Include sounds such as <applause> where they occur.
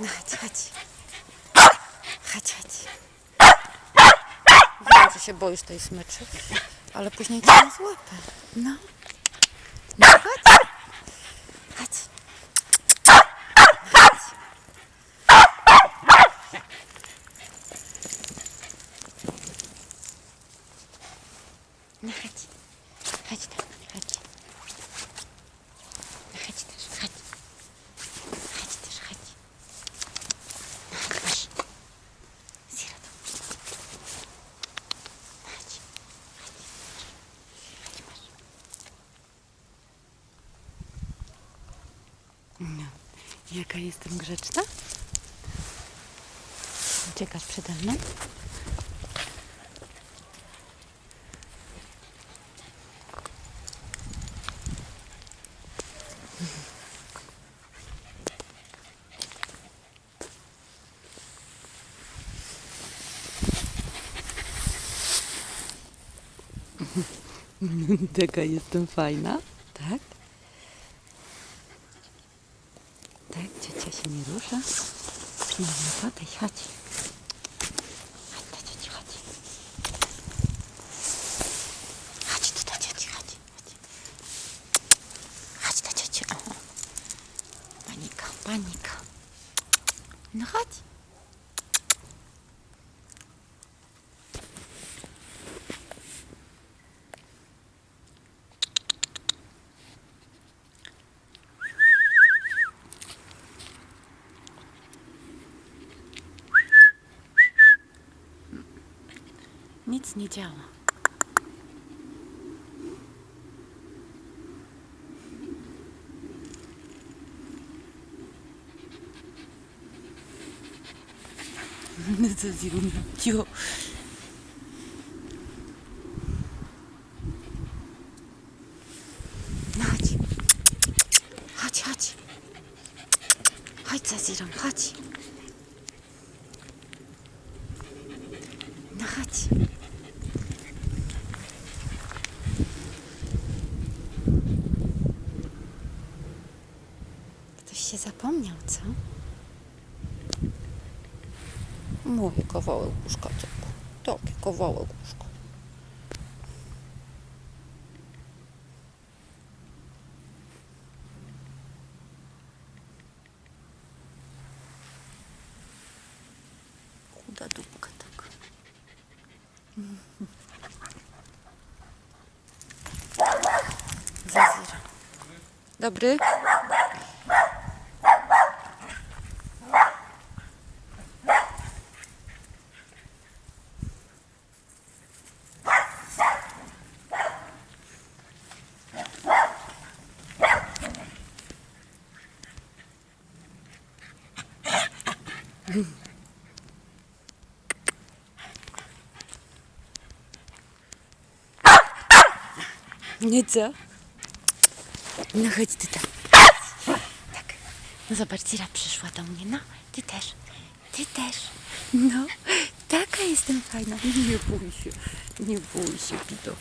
No chodź, chodź. Chodź, chodź. Wiem, że się boisz tej smyczy, ale później cię nie złapę. No. No chodź. Chodź. Chodź. No chodź. Chodź tam, chodź. No chodź też, chodź. Chodź też, chodź. No chodź. Sirota. Chodź. Chodź. Chodź, masz. No. Jaka jestem grzeczna? Uciekasz przede mną? <laughs> Taka jestem fajna, tak? Tak, ciocia się nie rusza. Nie, nie padaj, chodź. Chodź do cioci, chodź. Chodź tu do cioci, chodź. Chodź. No chodź. Nic nie działa. Co zimno. Cio. No chodź. Chodź, chodź. Chodź za Zirą, chodź. No chodź. Się zapomniał, co? Moje kawałek łóżka, córku. Takie kawałek łóżka. Chuda dupka taka. <laughs> Zazira. Dobry? Nie co? No chodź ty tam. Tak. No zobacz, Cira przyszła do mnie. No, ty też. Ty też. No, taka jestem fajna. Nie bój się. Nie bój się, Pito.